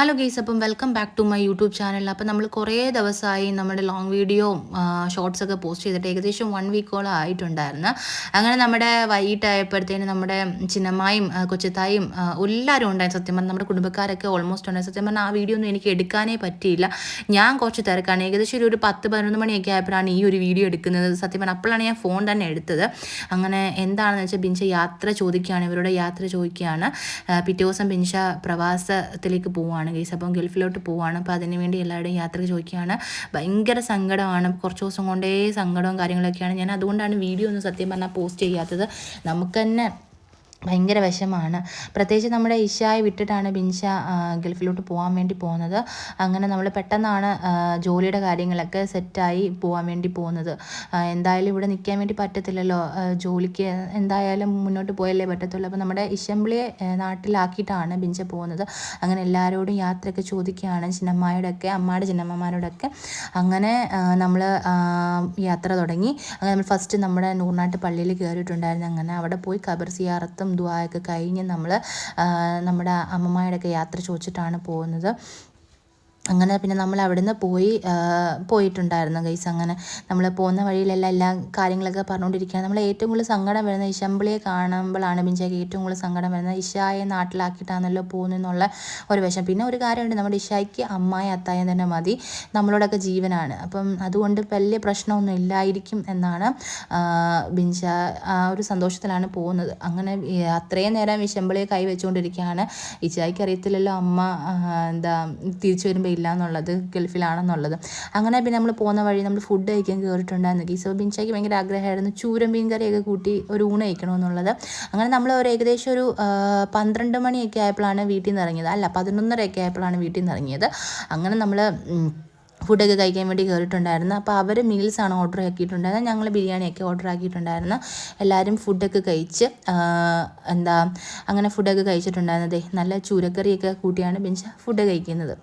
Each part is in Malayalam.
ഹലോ ഗെയ്സ് അപ്പം welcome back to my YouTube channel അപ്പം നമ്മൾ കുറേ ദിവസമായി നമ്മുടെ ലോങ് വീഡിയോ ഷോർട്സ് ഒക്കെ പോസ്റ്റ് ചെയ്തിട്ട് ഏകദേശം വൺ വീക്കോളം ആയിട്ടുണ്ടായിരുന്നു. അങ്ങനെ നമ്മുടെ വൈകിട്ടായപ്പോഴത്തേന് നമ്മുടെ ചിന്നമ്മായും കൊച്ചത്തായും എല്ലാവരും ഉണ്ടായി സത്യം പറഞ്ഞാൽ നമ്മുടെ കുടുംബക്കാരൊക്കെ ഓൾമോസ്റ്റ് ഉണ്ടായി സത്യം പറഞ്ഞാൽ ആ വീഡിയോ ഒന്നും എനിക്ക് എടുക്കാനേ പറ്റിയില്ല. ഞാൻ കുറച്ച് തിരക്കാണ്. ഏകദേശം ഒരു പത്ത് പതിനൊന്ന് മണിയൊക്കെ ആയപ്പോഴാണ് ഈ ഒരു വീഡിയോ എടുക്കുന്നത്. സത്യം പറഞ്ഞാൽ അപ്പോഴാണ് ഞാൻ ഫോൺ തന്നെ എടുത്തത്. അങ്ങനെ എന്താണെന്ന് വെച്ചാൽ ബിൻഷ യാത്ര ചോദിക്കുകയാണ്. ഇവരുടെ യാത്ര ചോദിക്കുകയാണ്. പിറ്റേ ദിവസം ബിൻഷ പ്രവാസത്തിലേക്ക് പോവുകയാണ് പോവാണ് ഗൈസ് അപ്പം ഗൾഫിലോട്ട് പോവാണ്. അപ്പോൾ അതിന് വേണ്ടി എല്ലാവരുടെയും യാത്ര ചോദിക്കുകയാണ്. ഭയങ്കര സങ്കടമാണ്. കുറച്ച് ദിവസം കൊണ്ടേ സങ്കടവും കാര്യങ്ങളൊക്കെയാണ്. ഞാൻ അതുകൊണ്ടാണ് വീഡിയോ ഒന്നും സത്യം പറഞ്ഞാൽ പോസ്റ്റ് ചെയ്യാത്തത്. നമുക്ക് തന്നെ ഭയങ്കര വിഷമാണ്. പ്രത്യേകിച്ച് നമ്മുടെ ഇഷായി വിട്ടിട്ടാണ് ബിൻഷ ഗൾഫിലോട്ട് പോകാൻ വേണ്ടി പോകുന്നത്. അങ്ങനെ നമ്മൾ പെട്ടെന്നാണ് ജോലിയുടെ കാര്യങ്ങളൊക്കെ സെറ്റായി പോകാൻ വേണ്ടി പോകുന്നത്. എന്തായാലും ഇവിടെ നിൽക്കാൻ വേണ്ടി പറ്റത്തില്ലല്ലോ. ജോലിക്ക് എന്തായാലും മുന്നോട്ട് പോയല്ലേ പറ്റത്തുള്ളൂ. അപ്പോൾ നമ്മുടെ ഇഷംബ്ലിയെ നാട്ടിലാക്കിയിട്ടാണ് ബിൻഷ പോകുന്നത്. അങ്ങനെ എല്ലാവരോടും യാത്രയൊക്കെ ചോദിക്കുകയാണ് ചിന്നമ്മയോടൊക്കെ അമ്മയുടെ ചിന്നമ്മമാരോടൊക്കെ അങ്ങനെ നമ്മൾ യാത്ര തുടങ്ങി. അങ്ങനെ നമ്മൾ ഫസ്റ്റ് നമ്മുടെ നൂറിനാട്ട് പള്ളിയിൽ കയറിയിട്ടുണ്ടായിരുന്നു. അങ്ങനെ അവിടെ പോയി കബർ സിയാറത്തും ദുആയൊക്കെ കഴിഞ്ഞ് നമ്മൾ നമ്മുടെ അമ്മമാരുടെയൊക്കെ യാത്ര ചോദിച്ചിട്ടാണ് പോകുന്നത്. അങ്ങനെ പിന്നെ നമ്മൾ അവിടുന്ന് പോയി പോയിട്ടുണ്ടായിരുന്നു ഗൈസ് അങ്ങനെ നമ്മൾ പോകുന്ന വഴിയിലെല്ലാം എല്ലാ കാര്യങ്ങളൊക്കെ പറഞ്ഞുകൊണ്ടിരിക്കുകയാണ് നമ്മൾ ഏറ്റവും കൂടുതൽ സങ്കടം വരുന്നത് ഇശമ്പിളിയെ കാണുമ്പോഴാണ് ബിഞ്ചാക്ക് ഏറ്റവും കൂടുതൽ സങ്കടം വരുന്നത്. ഇഷായെ നാട്ടിലാക്കിയിട്ടാണല്ലോ പോകുന്നെന്നുള്ള ഒരു വിഷം പിന്നെ ഒരു കാര്യമുണ്ട് നമ്മുടെ ഇഷായ്ക്ക് അമ്മായി അത്തായം തന്നെ മതി. നമ്മളോടൊക്കെ ജീവനാണ്. അപ്പം അതുകൊണ്ട് വലിയ പ്രശ്നമൊന്നും ഇല്ലായിരിക്കും എന്നാണ് ബിഞ്ച ആ ഒരു സന്തോഷത്തിലാണ് പോകുന്നത്. അങ്ങനെ അത്രയും നേരം ഇശമ്പിളിയെ കൈ വെച്ചുകൊണ്ടിരിക്കുകയാണ് ഇഷായ്ക്ക് അറിയത്തില്ലല്ലോ അമ്മ എന്താ തിരിച്ചു വരുമ്പോൾ എന്നുള്ളത് ഗൾഫിലാണെന്നുള്ളത്. അങ്ങനെ പിന്നെ നമ്മൾ പോകുന്ന വഴി നമ്മൾ ഫുഡ് കഴിക്കാൻ കയറിയിട്ടുണ്ടായിരുന്നു ഗീസോ ബിൻചാക്ക് ഭയങ്കര ആഗ്രഹമായിരുന്നു ചൂരം മീൻ കറിയൊക്കെ കൂട്ടി ഒരു ഊണ് കഴിക്കണമെന്നുള്ളത്. അങ്ങനെ നമ്മൾ ഒരു ഏകദേശം ഒരു പന്ത്രണ്ട് മണിയൊക്കെ ആയപ്പോഴാണ് വീട്ടിൽ നിന്ന് ഇറങ്ങിയത്. അല്ല പതിനൊന്നരയൊക്കെ ആയപ്പോഴാണ് വീട്ടിൽ നിന്ന് ഇറങ്ങിയത്. അങ്ങനെ നമ്മൾ ഫുഡൊക്കെ കഴിക്കാൻ വേണ്ടി കയറിയിട്ടുണ്ടായിരുന്നു അപ്പോൾ അവർ മീൽസാണ് ഓർഡർ ആക്കിയിട്ടുണ്ടായിരുന്നത്. ഞങ്ങൾ ബിരിയാണിയൊക്കെ ഓർഡർ ആക്കിയിട്ടുണ്ടായിരുന്നു. എല്ലാവരും ഫുഡൊക്കെ കഴിച്ച് എന്താ അങ്ങനെ ഫുഡൊക്കെ കഴിച്ചിട്ടുണ്ടായിരുന്നതേ. നല്ല ചൂരക്കറിയൊക്കെ കൂട്ടിയാണ് ബെഞ്ച് ഫുഡ് കഴിക്കുന്നത്.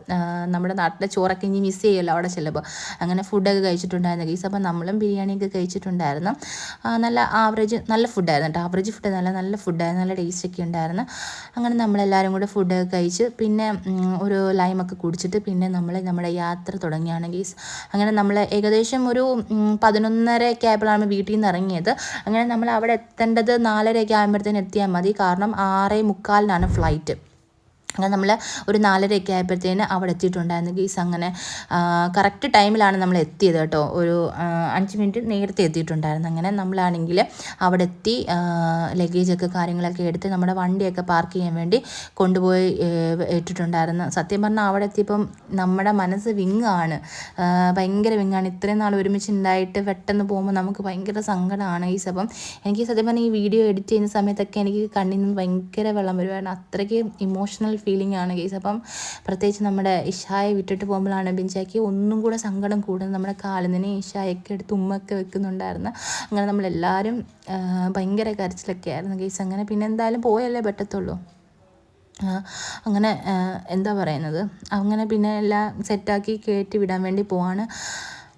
നമ്മുടെ നാട്ടിലെ ചോറൊക്കെ ഇനി മിസ് ചെയ്യുമല്ലോ അവിടെ ചെല്ലുമ്പോൾ അങ്ങനെ ഫുഡൊക്കെ കഴിച്ചിട്ടുണ്ടായിരുന്നു ഗീസ് അപ്പോൾ നമ്മളും ബിരിയാണിയൊക്കെ കഴിച്ചിട്ടുണ്ടായിരുന്നു. നല്ല ആവറേജ് നല്ല ഫുഡായിരുന്നു കേട്ടോ ആവറേജ് ഫുഡ് നല്ല നല്ല ഫുഡായിരുന്നു നല്ല ടേസ്റ്റൊക്കെ ഉണ്ടായിരുന്നു. അങ്ങനെ നമ്മളെല്ലാവരും കൂടെ ഫുഡൊക്കെ കഴിച്ച് പിന്നെ ഒരു ലൈമൊക്കെ കുടിച്ചിട്ട് പിന്നെ നമ്മൾ നമ്മുടെ യാത്ര തുടങ്ങി. തുടങ്ങിയാണ് ഗീസ് അങ്ങനെ നമ്മൾ ഏകദേശം ഒരു പതിനൊന്നരയൊക്കെ ആയപ്പോഴാണ് വീട്ടിൽ നിന്ന് ഇറങ്ങിയത്. അങ്ങനെ നമ്മൾ അവിടെ എത്തേണ്ടത് നാലരയൊക്കെ ആകുമ്പോഴത്തേന് എത്തിയാൽ മതി. കാരണം ആറേ മുക്കാലിനാണ് ഫ്ലൈറ്റ്. അങ്ങനെ നമ്മൾ ഒരു നാലരയൊക്കെ ആയപ്പോഴത്തേന് അവിടെ എത്തിയിട്ടുണ്ടായിരുന്നു. ഗീസ് അങ്ങനെ കറക്റ്റ് ടൈമിലാണ് നമ്മൾ എത്തിയത് കേട്ടോ. ഒരു അഞ്ച് മിനിറ്റ് നേരത്തെ എത്തിയിട്ടുണ്ടായിരുന്നു. അങ്ങനെ നമ്മളാണെങ്കിൽ അവിടെ എത്തി ലഗേജൊക്കെ കാര്യങ്ങളൊക്കെ എടുത്ത് നമ്മുടെ വണ്ടിയൊക്കെ പാർക്ക് ചെയ്യാൻ വേണ്ടി കൊണ്ടുപോയി ഇട്ടിട്ടുണ്ടായിരുന്നു. സത്യം പറഞ്ഞാൽ അവിടെ എത്തിയപ്പം നമ്മുടെ മനസ്സ് വിങ്ങാണ് ഭയങ്കര വിങ്ങാണ് ഇത്രയും നാൾ ഒരുമിച്ച് ഉണ്ടായിട്ട് പെട്ടെന്ന് പോകുമ്പോൾ നമുക്ക് ഭയങ്കര സങ്കടമാണ് ഈ അപ്പം എനിക്ക് സത്യം പറഞ്ഞാൽ ഈ വീഡിയോ എഡിറ്റ് ചെയ്യുന്ന സമയത്തൊക്കെ എനിക്ക് കണ്ണിൽ നിന്ന് ഭയങ്കര വെള്ളം വരുമായിരുന്നു അത്രയ്ക്ക് ഇമോഷണൽ ഫീലിംഗ് ആണ് കേസ് അപ്പം പ്രത്യേകിച്ച് നമ്മുടെ ഇഷായെ വിട്ടിട്ട് പോകുമ്പോഴാണ് ബിഞ്ചാക്കി ഒന്നും കൂടെ സങ്കടം കൂടുന്നത്. നമ്മുടെ കാലിനെ ഇഷായൊക്കെ എടുത്ത് ഉമ്മൊക്കെ വെക്കുന്നുണ്ടായിരുന്നു. അങ്ങനെ നമ്മളെല്ലാവരും ഭയങ്കര കരച്ചിലൊക്കെ ആയിരുന്നു കേസ് അങ്ങനെ പിന്നെ എന്തായാലും പോയല്ലേ പറ്റത്തുള്ളൂ. അങ്ങനെ എന്താ പറയുന്നത്? അങ്ങനെ പിന്നെ എല്ലാം സെറ്റാക്കി കയറ്റി വിടാൻ വേണ്ടി പോവാണ്.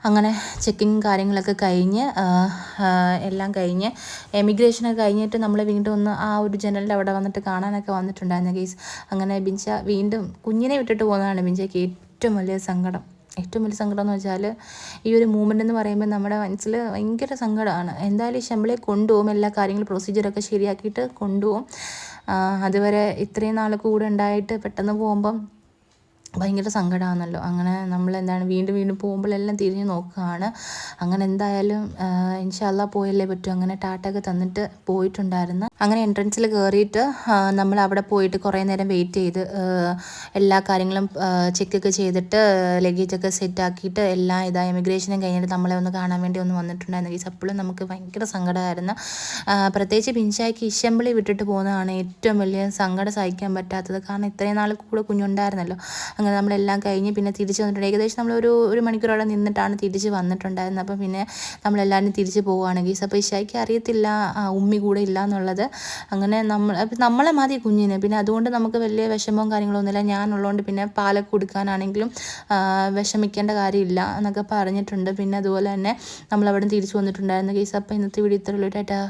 അങ്ങനെ ചെക്കിങ് കാര്യങ്ങളൊക്കെ കഴിഞ്ഞ് എല്ലാം കഴിഞ്ഞ് എമിഗ്രേഷനൊക്കെ കഴിഞ്ഞിട്ട് നമ്മൾ വീണ്ടും ഒന്ന് ആ ഒരു ജനലിന്റെ അവിടെ വന്നിട്ട് കാണാനൊക്കെ വന്നിട്ടുണ്ടായിരുന്നു കേസ് അങ്ങനെ ബിഞ്ച വീണ്ടും കുഞ്ഞിനെ വിട്ടിട്ട് പോകുന്നതാണ് ബിഞ്ചയ്ക്ക് ഏറ്റവും വലിയ സങ്കടം. ഏറ്റവും വലിയ സങ്കടം എന്ന് വെച്ചാൽ ഈ ഒരു മൂവ്മെന്റ് എന്ന് പറയുമ്പോൾ നമ്മുടെ മനസ്സിൽ ഭയങ്കര സങ്കടമാണ്. എന്തായാലും ശമ്പളെ കൊണ്ടുപോകും എല്ലാ കാര്യങ്ങളും പ്രൊസീജിയറൊക്കെ ശരിയാക്കിയിട്ട് കൊണ്ടുപോകും. അതുവരെ ഇത്രയും നാൾ കൂടെ ഉണ്ടായിട്ട് പെട്ടെന്ന് പോകുമ്പം ഭയങ്കര സങ്കടമാണല്ലോ അങ്ങനെ നമ്മൾ എന്താണ് വീണ്ടും വീണ്ടും പോകുമ്പോഴെല്ലാം തിരിഞ്ഞ് നോക്കുകയാണ്. അങ്ങനെ എന്തായാലും ഇൻഷാല്ല പോയല്ലേ പറ്റും. അങ്ങനെ ടാറ്റൊക്കെ തന്നിട്ട് പോയിട്ടുണ്ടായിരുന്നു. അങ്ങനെ എൻട്രൻസിൽ കയറിയിട്ട് നമ്മൾ അവിടെ പോയിട്ട് കുറേ നേരം വെയിറ്റ് ചെയ്ത് എല്ലാ കാര്യങ്ങളും ചെക്കൊക്കെ ചെയ്തിട്ട് ലഗേജൊക്കെ സെറ്റാക്കിയിട്ട് എല്ലാം ഇതാ ഇമിഗ്രേഷനും കഴിഞ്ഞിട്ട് നമ്മളെ ഒന്ന് കാണാൻ വേണ്ടി ഒന്ന് വന്നിട്ടുണ്ടായിരുന്നു. ഈ സപ്പോഴും നമുക്ക് ഭയങ്കര സങ്കടമായിരുന്നു. പ്രത്യേകിച്ച് പിഞ്ചായ്ക്ക് ഇശമ്പിളി വിട്ടിട്ട് പോകുന്നതാണ് ഏറ്റവും വലിയ സങ്കടം സഹിക്കാൻ പറ്റാത്തത്. കാരണം ഇത്രയും നാൾ കൂടെ കുഞ്ഞുണ്ടായിരുന്നല്ലോ. അങ്ങനെ നമ്മളെല്ലാം കഴിഞ്ഞ് പിന്നെ തിരിച്ച് വന്നിട്ടുണ്ട്. ഏകദേശം നമ്മളൊരു ഒരു മണിക്കൂറോടെ നിന്നിട്ടാണ് തിരിച്ച് വന്നിട്ടുണ്ടായിരുന്നത്. അപ്പോൾ പിന്നെ നമ്മളെല്ലാവരും തിരിച്ച് പോവുകയാണെങ്കിൽ അപ്പോൾ ഇഷായിക്ക് അറിയത്തില്ല ഉമ്മി കൂടെ ഇല്ല എന്നുള്ളത് അങ്ങനെ നമ്മൾ നമ്മളെ മതി കുഞ്ഞിനെ പിന്നെ അതുകൊണ്ട് നമുക്ക് വലിയ വിഷമവും കാര്യങ്ങളൊന്നുമില്ല. ഞാനുള്ളതുകൊണ്ട് പിന്നെ പാലൊക്കെ കൊടുക്കാനാണെങ്കിലും വിഷമിക്കേണ്ട കാര്യമില്ല എന്നൊക്കെ പറഞ്ഞിട്ടുണ്ട്. പിന്നെ അതുപോലെ തന്നെ നമ്മളവിടെ തിരിച്ചു വന്നിട്ടുണ്ടായിരുന്നു കേസ്. അപ്പോൾ ഇന്നത്തെ വീഡിയോ ഇത്രയുള്ളൂ ടാറ്റാ.